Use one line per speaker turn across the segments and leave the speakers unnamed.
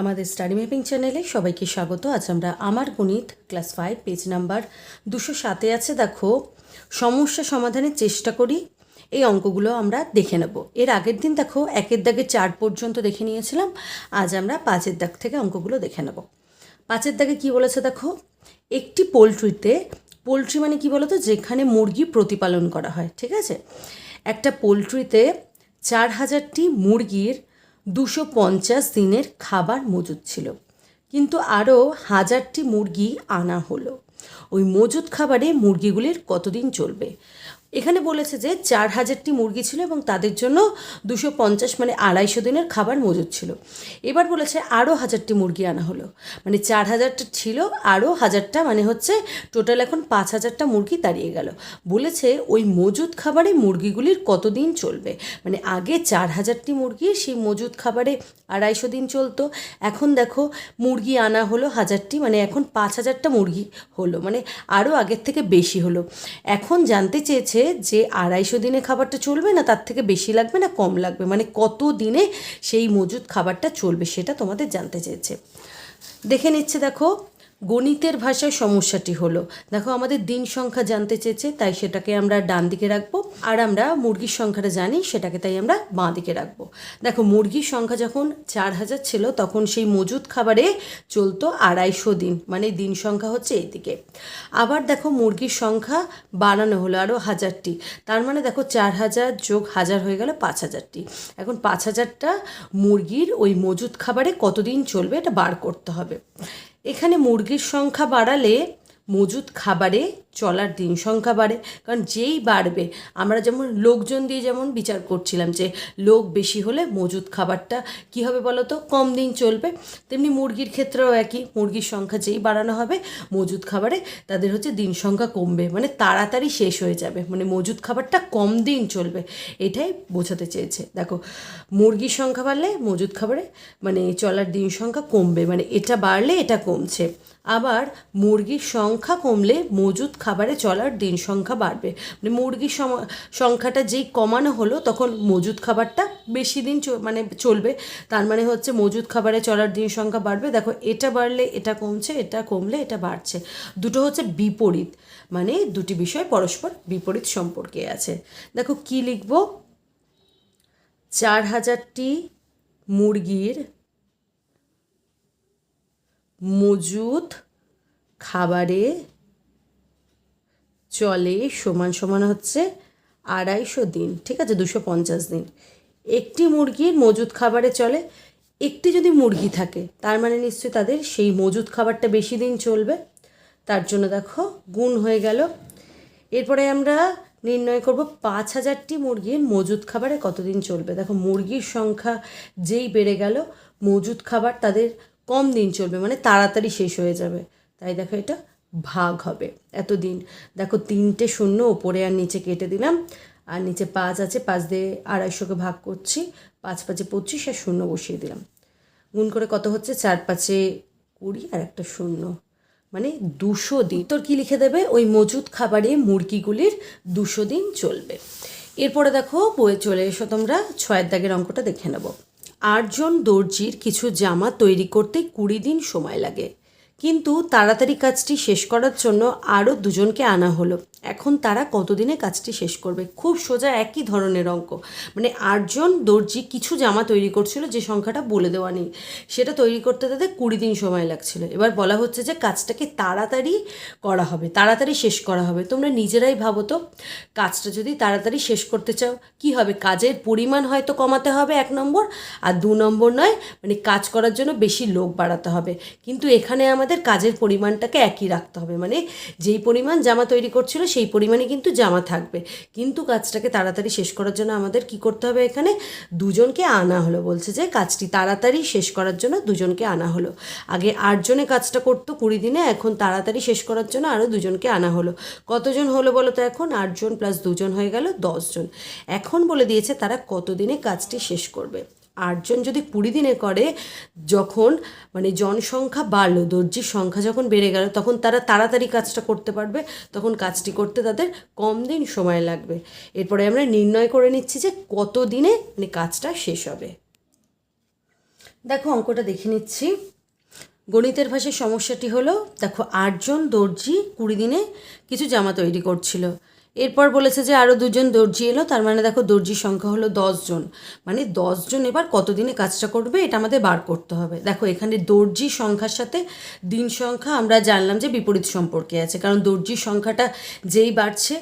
আমাদের study mapping চ্যানেলে সবাইকে স্বাগত। আজ আমরা আমার গণিত ক্লাস ফাইভ, পেজ নাম্বার দুশো সাতে আছে। দেখো, সমস্যা সমাধানের চেষ্টা করি। এই অঙ্কগুলো আমরা দেখে নেব। এর আগের দিন দেখো, একের দাগে চার পর্যন্ত দেখে নিয়েছিলাম। আজ আমরা পাঁচের দাগ থেকে অঙ্কগুলো দেখে নেব। পাঁচের দাগে কি বলেছে দেখো, একটি পোলট্রিতে, পোলট্রি মানে কি বলতো? যেখানে মুরগি প্রতিপালন করা হয়, ঠিক আছে? একটা পোলট্রিতে চার হাজারটি মুরগির দুশো পঞ্চাশ দিনের খাবার মজুদ ছিল। কিন্তু আরও হাজারটি মুরগি আনা হলো। ওই মজুদ খাবারে মুরগিগুলির কতদিন চলবে? এখানে বলেছে যে চার হাজারটি মুরগি ছিল এবং তাদের জন্য দুশো পঞ্চাশ মানে আড়াইশো দিনের খাবার মজুদ ছিল। এবার বলেছে আরও হাজারটি মুরগি আনা হলো। মানে চার হাজারটা ছিল আরও হাজারটা মানে হচ্ছে টোটাল এখন পাঁচ হাজারটা মুরগি দাঁড়িয়ে গেল। বলেছে ওই মজুদ খাবারে মুরগিগুলির কতদিন চলবে? মানে আগে চার হাজারটি মুরগি, সেই মজুদ খাবারে আড়াইশো দিন চলতো। এখন দেখো মুরগি আনা হলো হাজারটি মানে এখন পাঁচ হাজারটা মুরগি হলো মানে আরও আগের থেকে বেশি হলো। এখন জানতে চেয়েছে যে আড়াইশো দিনে খাবারটা চলবে না, তার থেকে বেশি লাগবে না, কম লাগবে? মানে কত দিনে সেই মজুদ খাবারটা চলবে সেটা তোমাদের জানতে চেয়েছে। দেখে নিচ্ছে দেখো গণিতের ভাষায় সমস্যাটি হলো। দেখো, আমাদের দিন সংখ্যা জানতে চেয়েছে, তাই সেটাকে আমরা ডান দিকে রাখব। আর আমরা মুরগির সংখ্যাটা জানি, সেটাকে তাই আমরা বাঁ দিকে রাখব। দেখো, মুরগির সংখ্যা যখন চার হাজার ছিল, তখন সেই মজুদ খাবারে চলতো আড়াইশো দিন মানে দিন সংখ্যা হচ্ছে এইদিকে। আবার দেখো, মুরগির সংখ্যা বাড়ানো হলো আরও হাজারটি। তার মানে দেখো, চার হাজার যোগ হাজার হয়ে গেল পাঁচ হাজারটি। এখন পাঁচ হাজারটা মুরগির ওই মজুদ খাবারে কতদিন চলবে, এটা বার করতে হবে। এখানে মুরগির সংখ্যা বাড়ালে মজুদ খাবারে চলার দিন সংখ্যা বাড়ে। কারণ যেই বাড়বে, আমরা যেমন লোকজন দিয়ে যেমন বিচার করছিলাম যে লোক বেশি হলে মজুদ খাবারটা কী হবে বলো তো কম দিন চলবে। তেমনি মুরগির ক্ষেত্রেও একই, মুরগির সংখ্যা যেই বাড়ানো হবে, মজুদ খাবারে তাদের হচ্ছে দিন সংখ্যা কমবে। মানে তাড়াতাড়ি শেষ হয়ে যাবে। মানে মজুদ খাবারটা কম দিন চলবে, এটাই বোঝাতে চেয়েছে। দেখো, মুরগির সংখ্যা বাড়লে মজুদ খাবারে মানে চলার দিন সংখ্যা কমবে। মানে এটা বাড়লে এটা কমছে। আবার মুরগির সংখ্যা কমলে মজুদ খাবারে চলার দিন সংখ্যা বাড়বে। মানে মুরগির সংখ্যাটা যেই কমানো হলো, তখন মজুদ খাবারটা বেশি দিন মানে চলবে। তার মানে হচ্ছে মজুদ খাবারে চলার দিন সংখ্যা বাড়বে। দেখো, এটা বাড়লে এটা কমছে, এটা কমলে এটা বাড়ছে। দুটো হচ্ছে বিপরীত। মানে দুটি বিষয় পরস্পর বিপরীত সম্পর্কে আছে। দেখো, কি লিখব? চার হাজারটি মুরগির মজুদ খাবারে চলে সমান সমান হচ্ছে আড়াইশো দিন, ঠিক আছে? দুশো পঞ্চাশ দিন। একটি মুরগির মজুদ খাবারে চলে, একটি যদি মুরগি থাকে, তার মানে নিশ্চয়ই তাদের সেই মজুদ খাবারটা বেশি দিন চলবে। তার জন্য দেখো, গুণ হয়ে গেল। এরপরে আমরা নির্ণয় করব পাঁচ হাজারটি মুরগির মজুদ খাবারে কতদিন চলবে। দেখো, মুরগির সংখ্যা যেই বেড়ে গেল, মজুদ খাবার তাদের কম দিন চলবে মানে তাড়াতাড়ি শেষ হয়ে যাবে। তাই দেখো এটা ভাগ হবে। এতদিন, দেখো তিনটে শূন্য, ওপরে আর নিচে কেটে দিলাম। আর নিচে পাঁচ আছে, পাঁচ দিয়ে আড়াইশোকে ভাগ করছি, পাঁচ পাঁচে পঁচিশ আর শূন্য বসিয়ে দিলাম। গুণ করে কত হচ্ছে? চার পাঁচে কুড়ি আর একটা শূন্য। মানে দুশো দিন। তোর কী লিখে দেবে? ওই মজুদ খাবারে মুরগিগুলির দুশো দিন চলবে। এরপরে দেখো, বইয়ে চলে এসো তোমরা, ছয়ের দাগের অঙ্কটা দেখে নেব। আটজন দর্জির কিছু জামা তৈরি করতে কুড়ি দিন সময় লাগে। কিন্তু তাড়াতাড়ি কাজটি শেষ করার জন্য আরও দুজনকে আনা হলো। এখন তারা কতদিনে কাজটি শেষ করবে? খুব সোজা একই ধরনের অঙ্ক। মানে আটজন দর্জি কিছু জামা তৈরি করছিল, যে সংখ্যাটা বলে দেওয়া নেই। সেটা তৈরি করতে তাদের কুড়ি দিন সময় লাগছিল। এবার বলা হচ্ছে যে কাজটাকে তাড়াতাড়ি করা হবে, তাড়াতাড়ি শেষ করা হবে। তোমরা নিজেরাই ভাবো তো, কাজটা যদি তাড়াতাড়ি শেষ করতে চাও, কি হবে? কাজের পরিমাণ হয়তো কমাতে হবে এক নম্বর, আর দু নম্বর নয় মানে কাজ করার জন্য বেশি লোক বাড়াতে হবে। কিন্তু এখানে আমাদের কাজের পরিমাণটাকে একই রাখতে হবে। মানে যেই পরিমাণ জামা তৈরি করছিল সেই পরিমাণে কিন্তু জামা থাকবে। কিন্তু কাজটাকে তাড়াতাড়ি শেষ করার জন্য আমাদের কি করতে হবে এখানে? দুজনকে আনা হলো। বলছে যে কাজটি তাড়াতাড়ি শেষ করার জন্য দুজনকে আনা হলো। আগে আটজনে কাজটা করতো কুড়ি দিনে, এখন তাড়াতাড়ি শেষ করার জন্য আরও দুজনকে আনা হলো। কতজন হলো বলো তো এখন? আটজন প্লাস দুজন হয়ে গেল, দশজন। এখন বলে দিয়েছে তারা কতদিনে কাজটি শেষ করবে। আটজন যদি কুড়ি দিনে করে, যখন মানে জনসংখ্যা বাড়লো, দর্জির সংখ্যা যখন বেড়ে গেল, তখন তারা তাড়াতাড়ি কাজটা করতে পারবে, তখন কাজটি করতে তাদের কম দিন সময় লাগবে। এরপরে আমরা নির্ণয় করে নিচ্ছি যে কত দিনে মানে কাজটা শেষ হবে। দেখো অঙ্কটা দেখে নিচ্ছি। গণিতের ভাষায় সমস্যাটি হলো, দেখো আটজন দর্জি কুড়ি দিনে কিছু জামা তৈরি করছিল। এরপর বলেছে যে আরও দুজন দর্জি এলো, তার মানে দেখো দর্জির সংখ্যা হলো দশজন। মানে দশজন এবার কতদিনে কাজটা করবে এটা আমাদের বার করতে হবে। দেখো এখানে দর্জি সংখ্যার সাথে দিন সংখ্যা আমরা জানলাম যে বিপরীত সম্পর্কে আছে, কারণ দর্জির সংখ্যাটা যেই বাড়ছে,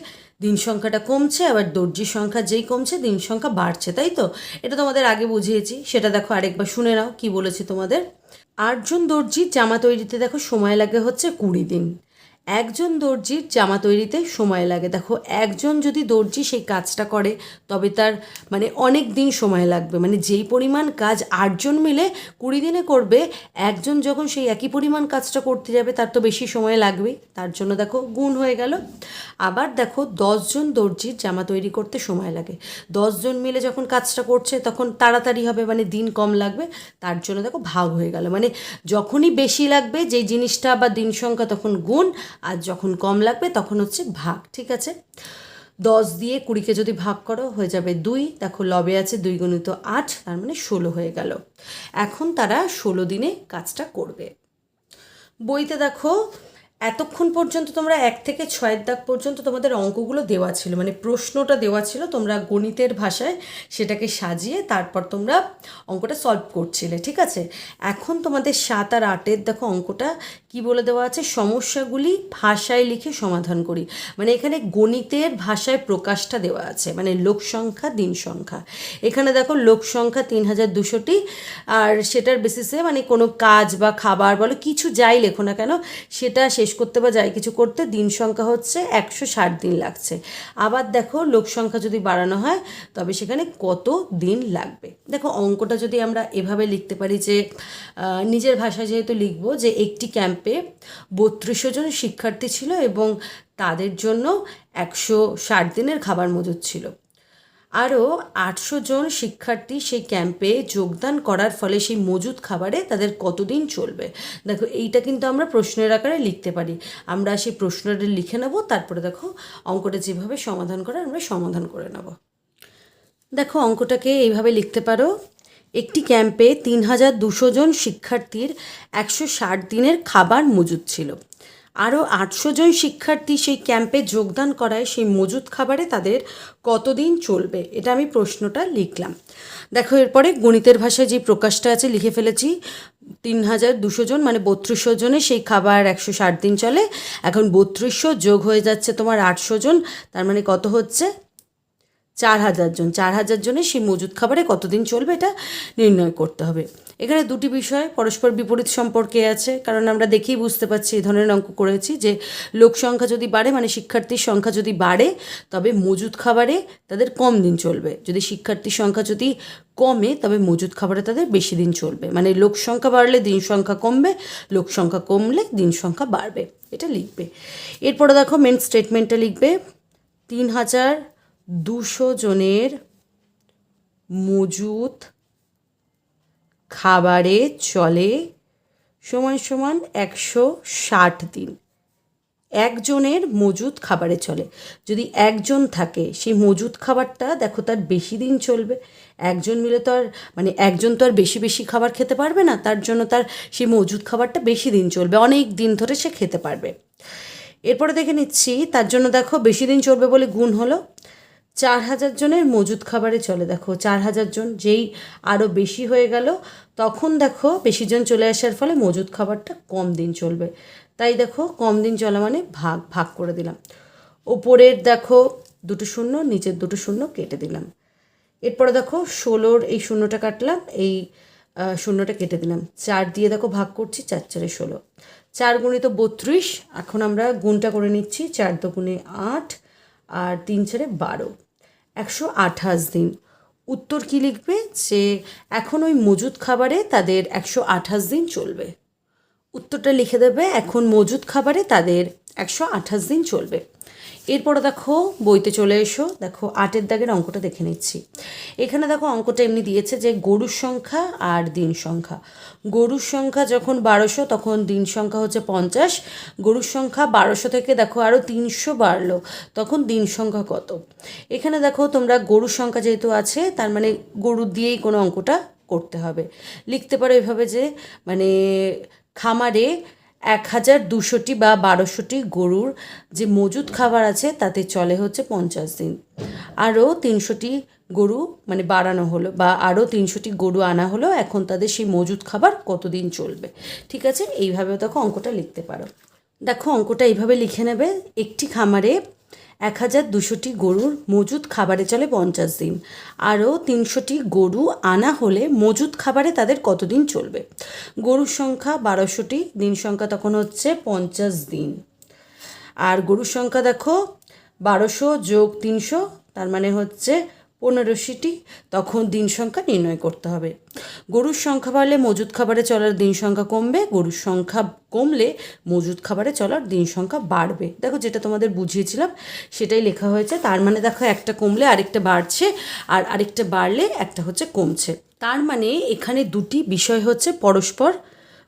দিন সংখ্যাটা কমছে, আবার দর্জির সংখ্যা যেই কমছে, দিন সংখ্যা বাড়ছে, তাই তো? এটা তোমাদের আগে বুঝিয়েছি, সেটা দেখো আরেকবার শুনে নাও কি বলেছি তোমাদের। আটজন দর্জির জামা তৈরিতে দেখো সময় লাগে হচ্ছে কুড়ি দিন। একজন দর্জির জামা তৈরিতে সময় লাগে। দেখো, একজন যদি দর্জি সেই কাজটা করে, তবে তার মানে অনেক দিন সময় লাগবে। মানে যেই পরিমাণ কাজ আটজন মিলে কুড়ি দিনে করবে, একজন যখন সেই একই পরিমাণ কাজটা করতে যাবে, তার তো বেশি সময় লাগবেই তার জন্য দেখো, গুণ হয়ে গেল। আবার দেখো, দশজন দর্জির জামা তৈরি করতে সময় লাগে। দশজন মিলে যখন কাজটা করছে, তখন তাড়াতাড়ি হবে মানে দিন কম লাগবে। তার জন্য দেখো, ভাগ হয়ে গেল। মানে যখনই বেশি লাগবে, যেই জিনিসটা বা দিন সংখ্যা তখন গুণ আর যখন কম লাগবে তখন হচ্ছে ভাগ, ঠিক আছে? দশ দিয়ে কুড়িকে যদি ভাগ করো, হয়ে যাবে দুই। দেখো, লবে আছে দুই গুণিত আট, তার মানে ষোলো হয়ে গেল। এখন তারা ষোলো দিনে কাজটা করবে। বইতে দেখো এতক্ষণ পর্যন্ত তোমরা এক থেকে ছয়ের দাগ পর্যন্ত তোমাদের অঙ্কগুলো দেওয়া ছিল মানে প্রশ্নটা দেওয়া ছিল, তোমরা গণিতের ভাষায় সেটাকে সাজিয়ে তারপর তোমরা অঙ্কটা সলভ করছিলে, ঠিক আছে? এখন তোমাদের সাত আর আটের, দেখো অঙ্কটা কি বলে দেওয়া আছে? সমস্যাগুলি ভাষায় লিখে সমাধান করি। মানে এখানে গণিতের ভাষায় প্রকাশটা দেওয়া আছে মানে লোক সংখ্যা, দিন সংখ্যা। এখানে দেখো লোক সংখ্যা তিন হাজার দুশোটি, আর সেটার বেসিসে মানে কোনো কাজ বা খাবার বলো, কিছু যাই লেখো না কেন, সেটা শেষ করতে বা যাই কিছু করতে দিন সংখ্যা হচ্ছে একশো ষাট দিন লাগছে। আবার দেখো লোক সংখ্যা যদি বাড়ানো হয়, তবে সেখানে কত দিন লাগবে? দেখো অঙ্কটা যদি আমরা এভাবে লিখতে পারি যে নিজের ভাষায় যেহেতু লিখব যে একটি ক্যাম্পে বত্রিশশো জন শিক্ষার্থী ছিল এবং তাদের জন্য একশো ষাট দিনের খাবার মজুদ ছিল। আরও আটশো জন শিক্ষার্থী সেই ক্যাম্পে যোগদান করার ফলে সেই মজুদ খাবারে তাদের কতদিন চলবে? দেখো, এইটা কিন্তু আমরা প্রশ্নের আকারে লিখতে পারি। আমরা সেই প্রশ্নটা লিখে নেব, তারপরে দেখো অঙ্কটা যেভাবে সমাধান করে আমরা সমাধান করে নেব। দেখো, অঙ্কটাকে এইভাবে লিখতে পারো। একটি ক্যাম্পে তিন হাজার দুশো জন শিক্ষার্থীর একশো ষাট দিনের খাবার মজুদ ছিল। আরও আটশো জন শিক্ষার্থী সেই ক্যাম্পে যোগদান করায় সেই মজুদ খাবারে তাদের কতদিন চলবে? এটা আমি প্রশ্নটা লিখলাম। দেখো, এরপরে গণিতের ভাষায় যে প্রকাশটা আছে, লিখে ফেলেছি, তিন হাজার দুশো জন মানে বত্রিশশো জনে সেই খাবার একশো ষাট দিন চলে। এখন বত্রিশশো যোগ হয়ে যাচ্ছে তোমার আটশো জন, তার মানে কত হচ্ছে? চার হাজার জন। চার হাজার জনের সেই মজুদ খাবারে কতদিন চলবে এটা নির্ণয় করতে হবে। এখানে দুটি বিষয়, পরস্পর বিপরীত সম্পর্কে আছে, কারণ আমরা দেখেই বুঝতে পারছি, এই ধরনের অঙ্ক করেছি যে লোক সংখ্যা যদি বাড়ে মানে শিক্ষার্থীর সংখ্যা যদি বাড়ে, তবে মজুদ খাবারে তাদের কম দিন চলবে। যদি শিক্ষার্থীর সংখ্যা যদি কমে, তবে মজুদ খাবারে তাদের বেশি দিন চলবে। মানে লোক সংখ্যা বাড়লে দিন সংখ্যা কমবে, লোক সংখ্যা কমলে দিন সংখ্যা বাড়বে। এটা লিখবে। এরপরে দেখো মেন স্টেটমেন্টটা লিখবে, তিন হাজার দুশো জনের মজুদ খাবারে চলে সমান সমান একশো ষাট দিন। একজনের মজুদ খাবারে চলে। যদি একজন থাকে, সেই মজুদ খাবারটা দেখো তার বেশি দিন চলবে। একজন মিলে তো আর মানে একজন তো আর বেশি বেশি খাবার খেতে পারবে না, তার জন্য তার সেই মজুদ খাবারটা বেশি দিন চলবে। অনেক দিন ধরে সে খেতে পারবে। এরপরে দেখে নিচ্ছি, তার জন্য দেখো বেশি দিন চলবে বলে গুণ হলো। চার হাজার জনের মজুদ খাবারে চলে। দেখো, চার হাজার জন যেই আরও বেশি হয়ে গেল, তখন দেখো বেশি জন চলে আসার ফলে মজুদ খাবারটা কম দিন চলবে। তাই দেখো, কম দিন চলা মানে ভাগ ভাগ করে দিলাম। ওপরের দেখো দুটো শূন্য, নিচের দুটো শূন্য কেটে দিলাম। এরপরে দেখো ষোলোর এই শূন্যটা কাটলাম, এই শূন্যটা কেটে দিলাম। চার দিয়ে দেখো ভাগ করছি, চার চারে ষোলো। চার গুণিত বত্রিশ, এখন আমরা গুণটা করে নিচ্ছি, চার দুগুণে আট, আর তিন চারে বারো। একশো আঠাশ দিন। উত্তর কী লিখবে? যে এখন ওই মজুদ খাবারে তাদের একশো আঠাশ দিন চলবে। উত্তরটা লিখে দেবে, এখন মজুদ খাবারে তাদের একশো আঠাশ দিন চলবে। এরপরে দেখো বইতে চলে এসো। দেখো আটের দাগের অঙ্কটা দেখে নিচ্ছি। এখানে দেখো অঙ্কটা এমনি দিয়েছে যে গরুর সংখ্যা আর দিন সংখ্যা। গরুর সংখ্যা যখন বারোশো, তখন দিন সংখ্যা হচ্ছে পঞ্চাশ। গরুর সংখ্যা বারোশো থেকে দেখো আরও তিনশো বাড়লো, তখন দিন সংখ্যা কত? এখানে দেখো তোমরা গরুর সংখ্যা যেহেতু আছে, তার মানে গরু দিয়েই কোনো অঙ্কটা করতে হবে। লিখতে পারো এভাবে যে মানে খামারে এক হাজার দুশোটি বা বারোশোটি গরুর যে মজুদ খাবার আছে, তাতে চলে হচ্ছে পঞ্চাশ দিন। আরও তিনশোটি গরু মানে বাড়ানো হলো বা আরও তিনশোটি গরু আনা হলো, এখন তাদের সেই মজুদ খাবার কতদিন চলবে? ঠিক আছে এইভাবেও দেখো অঙ্কটা লিখতে পারো। দেখো অঙ্কটা এইভাবে লিখে নেবে, একটি খামারে এক হাজার দুশোটি গরুর মজুদ খাবারে চলে পঞ্চাশ দিন। আরও তিনশোটি গরু আনা হলে মজুদ খাবারে তাদের কতদিন চলবে? গরুর সংখ্যা বারোশোটি, দিন সংখ্যা তখন হচ্ছে পঞ্চাশ দিন। আর গরুর সংখ্যা দেখো, বারোশো যোগ তিনশো, তার মানে হচ্ছে পনেরোশোটি তখন দিন সংখ্যা নির্ণয় করতে হবে। গরুর সংখ্যা বাড়লে মজুদ খাবারে চলার দিন সংখ্যা কমবে, গরুর সংখ্যা কমলে মজুদ খাবারে চলার দিন সংখ্যা বাড়বে। দেখো যেটা তোমাদের বুঝিয়েছিলাম, সেটাই লেখা হয়েছে। তার মানে দেখো একটা কমলে আরেকটা বাড়ছে, আর আরেকটা বাড়লে একটা হচ্ছে কমছে। তার মানে এখানে দুটি বিষয় হচ্ছে পরস্পর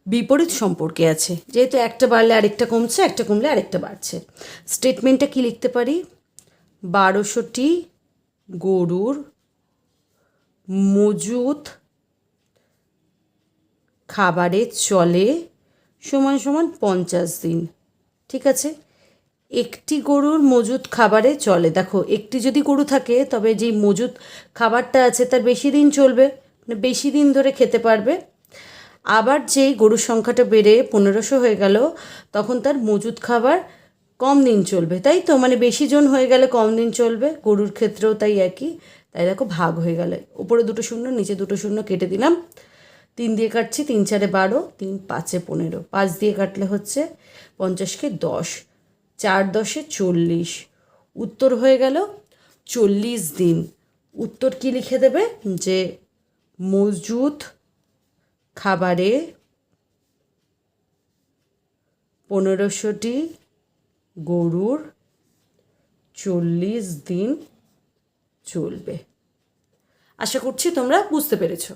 বিপরীত সম্পর্কে আছে। যেহেতু একটা বাড়লে আরেকটা কমছে, একটা কমলে আরেকটা বাড়ছে। স্টেটমেন্টটা কি লিখতে পারি? বারোশোটি গরুর মজুত খাবারে চলে সমান সমান পঞ্চাশ দিন। ঠিক আছে? একটি গরুর মজুদ খাবারে চলে। দেখো, একটি যদি গরু থাকে, তবে যেই মজুদ খাবারটা আছে, তার বেশি দিন চলবে মানে বেশি দিন ধরে খেতে পারবে। আবার যেই গরুর সংখ্যাটা বেড়ে পনেরোশো হয়ে গেল, তখন তার মজুদ খাবার কম দিন চলবে, তাই তো? মানে বেশি জন হয়ে গেলে কম দিন চলবে, গরুর ক্ষেত্রেও তাই একই। তাই দেখো, ভাগ হয়ে গেলে। উপরে দুটো শূন্য, নিচে দুটো শূন্য কেটে দিলাম। তিন দিয়ে কাটছি, তিন চারে বারো, তিন পাঁচে পনেরো। পাঁচ দিয়ে কাটলে হচ্ছে পঞ্চাশকে দশ, চার দশে চল্লিশ। উত্তর হয়ে গেল চল্লিশ দিন। উত্তর কি লিখে দেবে? যে মজুদ খাবারে পনেরোশোটি গরুর চল্লিশ দিন চলবে। আশা করছি তোমরা বুঝতে পেরেছ।